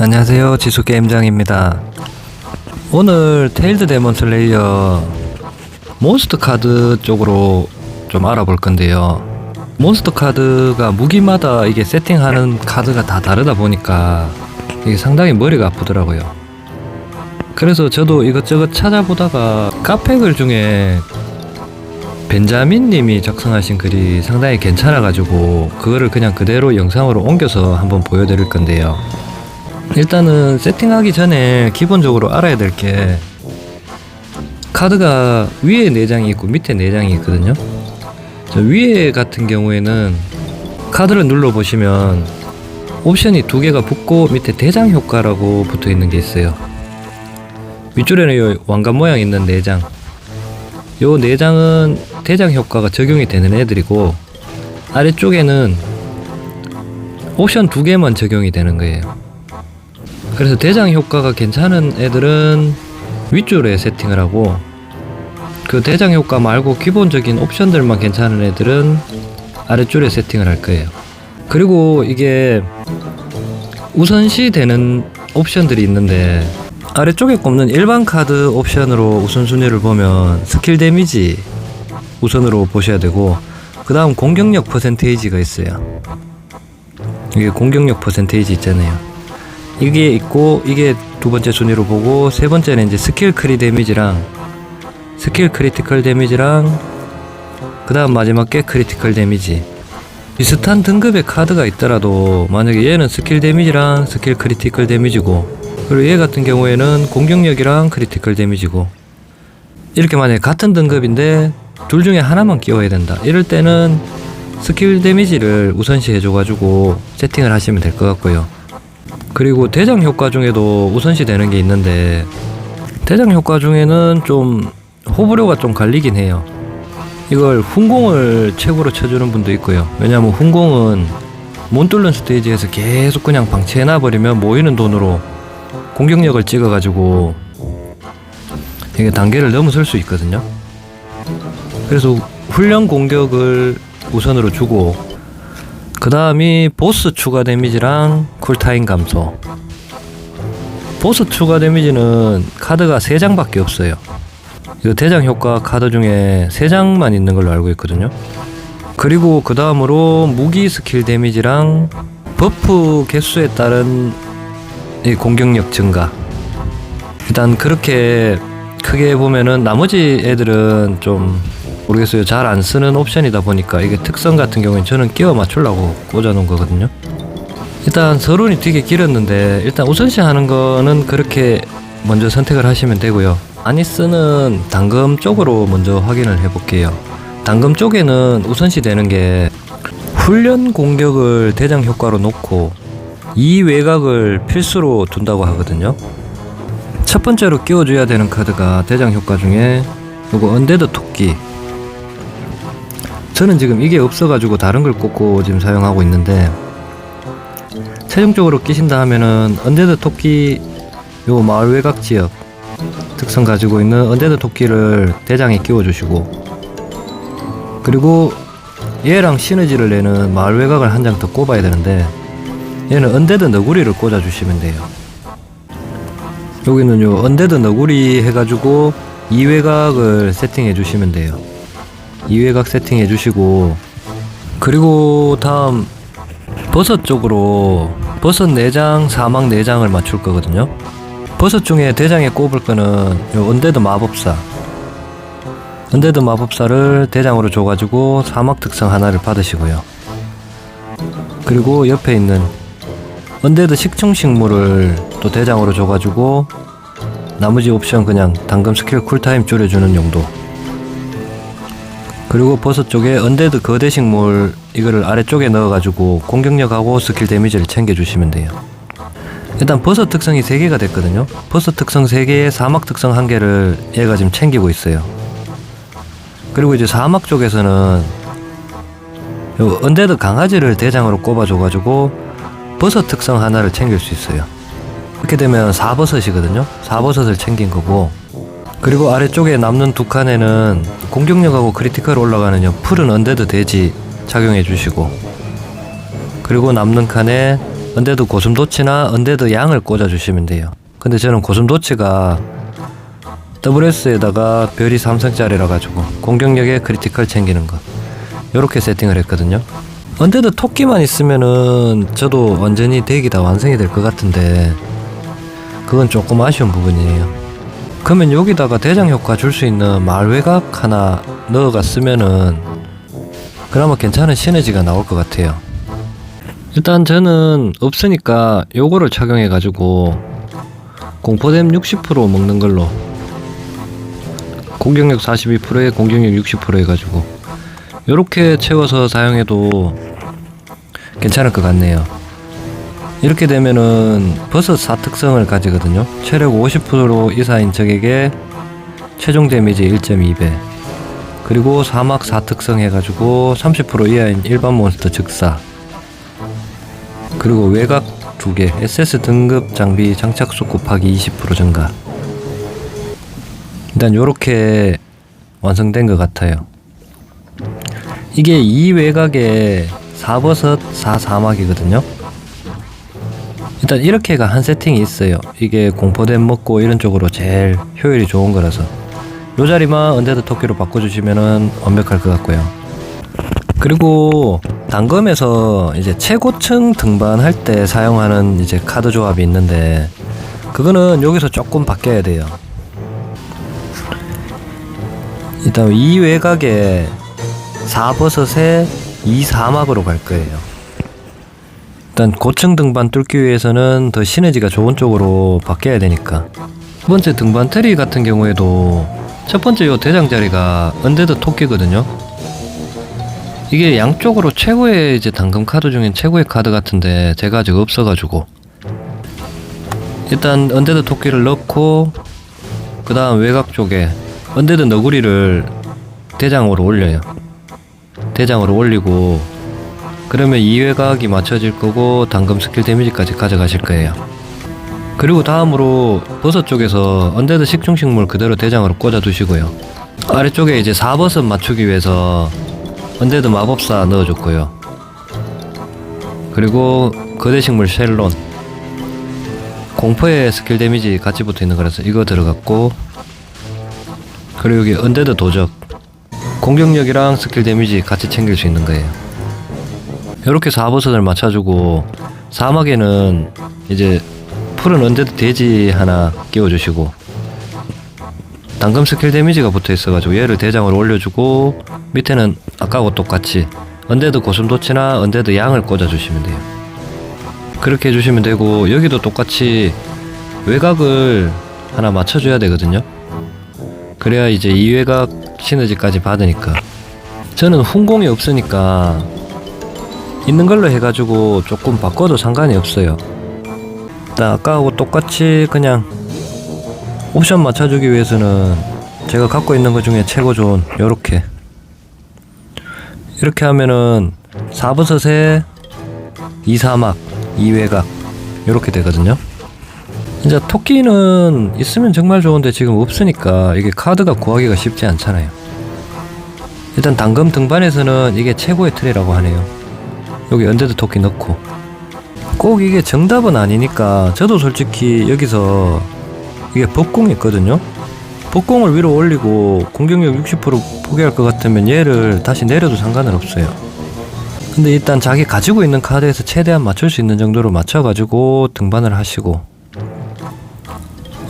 안녕하세요. 지수게임장입니다. 오늘 테일드 데몬 슬레이어 몬스터 카드 쪽으로 좀 알아볼 건데요. 몬스터 카드가 무기마다 이게 세팅하는 카드가 다 다르다 보니까 이게 상당히 머리가 아프더라고요. 그래서 저도 이것저것 찾아보다가 카페글 중에 벤자민 님이 작성하신 글이 상당히 괜찮아가지고 그거를 그냥 그대로 영상으로 옮겨서 한번 보여드릴 건데요 일단은 세팅하기 전에 기본적으로 알아야 될 게 카드가 위에 4장이 있고 밑에 4장이 있거든요. 저 위에 같은 경우에는 카드를 눌러 보시면 옵션이 두 개가 붙고 밑에 대장 효과라고 붙어 있는 게 있어요. 윗줄에는 요 왕관 모양 있는 4장. 요 4장은 대장 효과가 적용이 되는 애들이고 아래쪽에는 옵션 두 개만 적용이 되는 거예요 그래서 대장 효과가 괜찮은 애들은 윗줄에 세팅을 하고 그 대장 효과 말고 기본적인 옵션들만 괜찮은 애들은 아래줄에 세팅을 할 거예요. 그리고 이게 우선시 되는 옵션들이 있는데 아래쪽에 꼽는 일반 카드 옵션으로 우선순위를 보면 스킬 데미지 우선으로 보셔야 되고 그 다음 공격력 퍼센테이지가 있어요. 이게 공격력 퍼센테이지 있잖아요. 이게 있고 이게 두 번째 순위로 보고 세 번째는 이제 스킬 크리 데미지랑 스킬 크리티컬 데미지랑 그 다음 마지막 게 크리티컬 데미지. 비슷한 등급의 카드가 있더라도 만약에 얘는 스킬 데미지랑 스킬 크리티컬 데미지고 그리고 얘 같은 경우에는 공격력이랑 크리티컬 데미지고 이렇게 만약에 같은 등급인데 둘 중에 하나만 끼워야 된다. 이럴 때는 스킬 데미지를 우선시 해줘가지고 세팅을 하시면 될 것 같고요 그리고 대장 효과 중에도 우선시 되는 게 있는데 대장 효과 중에는 좀 호불호가 좀 갈리긴 해요. 이걸 훈공을 최고로 쳐주는 분도 있고요. 왜냐면 훈공은 못 뚫는 스테이지에서 계속 그냥 방치해놔 버리면 모이는 돈으로 공격력을 찍어가지고 이게 단계를 넘어설 수 있거든요. 그래서 훈련 공격을 우선으로 주고 그 다음이 보스 추가 데미지랑 쿨타임 감소. 보스 추가 데미지는 카드가 3장밖에 없어요. 이거 대장 효과 카드 중에 3장만 있는 걸로 알고 있거든요. 그리고 그 다음으로 무기 스킬 데미지랑 버프 개수에 따른 이 공격력 증가. 일단 그렇게 크게 보면은 나머지 애들은 좀 모르겠어요. 잘 안 쓰는 옵션이다 보니까 이게 특성 같은 경우는 저는 끼워 맞추려고 꽂아 놓은 거거든요. 일단 서론이 되게 길었는데 일단 우선시 하는 거는 그렇게 먼저 선택을 하시면 되고요. 아니스는 당금 쪽으로 먼저 확인을 해볼게요. 당금 쪽에는 우선시 되는 게 훈련 공격을 대장 효과로 놓고 이 외곽을 필수로 둔다고 하거든요. 첫 번째로 끼워줘야 되는 카드가 대장 효과 중에 요거 언데드 토끼 저는 지금 이게 없어가지고 다른 걸 꽂고 지금 사용하고 있는데 최종적으로 끼신다 하면은 언데드 토끼 요 마을 외곽 지역 특성 가지고 있는 언데드 토끼를 대장에 끼워 주시고 그리고 얘랑 시너지를 내는 마을 외곽을 한 장 더 꼽아야 되는데 얘는 언데드 너구리를 꽂아 주시면 돼요. 여기는 요 언데드 너구리 해가지고 이 외곽을 세팅해 주시면 돼요 이 외곽 세팅해 주시고 그리고 다음 버섯 쪽으로 버섯 4장, 사막 4장을 맞출 거거든요. 버섯 중에 대장에 꼽을 거는 요 언데드 마법사. 언데드 마법사를 대장으로 줘가지고 사막 특성 하나를 받으시고요. 그리고 옆에 있는 언데드 식충식물을 또 대장으로 줘가지고 나머지 옵션 그냥 당금 스킬 쿨타임 줄여주는 용도. 그리고 버섯 쪽에 언데드 거대 식물 이거를 아래쪽에 넣어가지고 공격력하고 스킬 데미지를 챙겨주시면 돼요. 일단 버섯 특성이 3개가 됐거든요. 버섯 특성 3개에 사막 특성 1개를 얘가 지금 챙기고 있어요. 그리고 이제 사막 쪽에서는 요 언데드 강아지를 대장으로 꼽아줘가지고 버섯 특성 하나를 챙길 수 있어요. 이렇게 되면 4버섯이거든요. 4버섯을 챙긴 거고 그리고 아래쪽에 남는 두 칸에는 공격력하고 크리티컬 올라가는 요 푸른 언데드 돼지 착용해 주시고 그리고 남는 칸에 언데드 고슴도치나 언데드 양을 꽂아 주시면 돼요. 근데 저는 고슴도치가 WS에다가 별이 3성짜리라 가지고 공격력에 크리티컬 챙기는 거 요렇게 세팅을 했거든요. 언데드 토끼만 있으면은 저도 완전히 덱이 다 완성이 될 것 같은데 그건 조금 아쉬운 부분이에요. 그러면 여기다가 대장 효과 줄 수 있는 외곽 하나 넣어가 쓰면은 그나마 괜찮은 시너지가 나올 것 같아요. 일단 저는 없으니까 요거를 착용해 가지고 공포댐 60% 먹는 걸로 공격력 42%에 공격력 60% 해가지고 요렇게 채워서 사용해도 괜찮을 것 같네요. 이렇게 되면은 버섯 4특성을 가지거든요. 체력 50% 이사인 적에게 최종 데미지 1.2배. 그리고 사막 4특성 해가지고 30% 이하인 일반 몬스터 즉사. 그리고 외곽 2개 SS 등급 장비 장착수 곱하기 20% 증가. 일단 요렇게 완성된 것 같아요. 이게 이 외곽에 4버섯 4사막이거든요 일단 이렇게가 한 세팅이 있어요 이게 공포댐 먹고 이런 쪽으로 제일 효율이 좋은 거라서 요 자리만 언데드 토끼로 바꿔주시면은 완벽할 것 같고요 그리고 단검에서 이제 최고층 등반할 때 사용하는 이제 카드 조합이 있는데 그거는 여기서 조금 바뀌어야 돼요. 일단 이 외곽에 4버섯에 2 사막으로 갈 거예요. 일단 고층 등반 뚫기 위해서는 더 시너지가 좋은 쪽으로 바뀌어야 되니까. 두 번째 등반 트리 같은 경우에도 첫 번째 요 대장 자리가 언데드 토끼거든요. 이게 양쪽으로 최고의 이제 당금 카드 중엔 최고의 카드 같은데 제가 아직 없어가지고 일단 언데드 토끼를 넣고 그 다음 외곽 쪽에 언데드 너구리를 대장으로 올려요 대장으로 올리고 그러면 이 외곽이 맞춰질 거고 당금 스킬 데미지까지 가져가실 거예요 그리고 다음으로 버섯 쪽에서 언데드 식충식물 그대로 대장으로 꽂아 두시고요 아래쪽에 이제 4버섯 맞추기 위해서 언데드 마법사 넣어줬고요. 그리고 거대식물 쉘론 공포의 스킬 데미지 같이 붙어 있는 거라서 이거 들어갔고 그리고 여기 언데드 도적 공격력이랑 스킬 데미지 같이 챙길 수 있는 거예요. 이렇게 4버섯을 맞춰주고 사막에는 이제 푸른 언데드 돼지 하나 끼워주시고 당금 스킬 데미지가 붙어 있어가지고 얘를 대장으로 올려주고 밑에는 아까하고 똑같이 언데드 고슴도치나 언데드 양을 꽂아주시면 돼요. 그렇게 해주시면 되고 여기도 똑같이 외곽을 하나 맞춰줘야 되거든요. 그래야 이제 이 외곽 시너지까지 받으니까 저는 훈공이 없으니까 있는 걸로 해가지고 조금 바꿔도 상관이 없어요. 아까하고 똑같이 그냥 옵션 맞춰주기 위해서는 제가 갖고 있는 것 중에 최고 좋은 요렇게. 이렇게 하면은 4버섯에 2사막 2외곽 요렇게 되거든요. 이제 토끼는 있으면 정말 좋은데 지금 없으니까 이게 카드가 구하기가 쉽지 않잖아요. 일단 당금 등반에서는 이게 최고의 틀이라고 하네요 여기 언데드 토끼 넣고 꼭 이게 정답은 아니니까 저도 솔직히 여기서 이게 법공이 있거든요. 법공을 위로 올리고 공격력 60% 포기할 것 같으면 얘를 다시 내려도 상관은 없어요. 근데 일단 자기 가지고 있는 카드에서 최대한 맞출 수 있는 정도로 맞춰가지고 등반을 하시고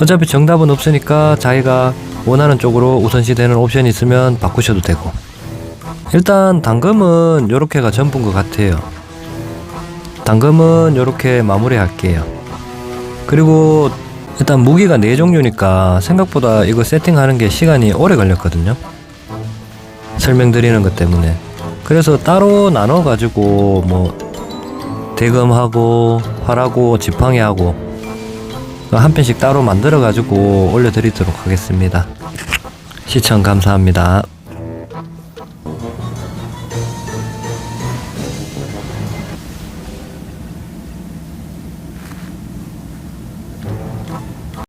어차피 정답은 없으니까 자기가 원하는 쪽으로 우선시 되는 옵션이 있으면 바꾸셔도 되고 일단 당금은 요렇게가 전부인 것 같아요. 당금은 요렇게 마무리 할게요. 그리고 일단 무기가 네 종류니까 생각보다 이거 세팅하는 게 시간이 오래 걸렸거든요. 설명드리는 것 때문에. 그래서 따로 나눠 가지고 뭐 대금하고 활하고 지팡이하고 한 편씩 따로 만들어 가지고 올려드리도록 하겠습니다. 시청 감사합니다.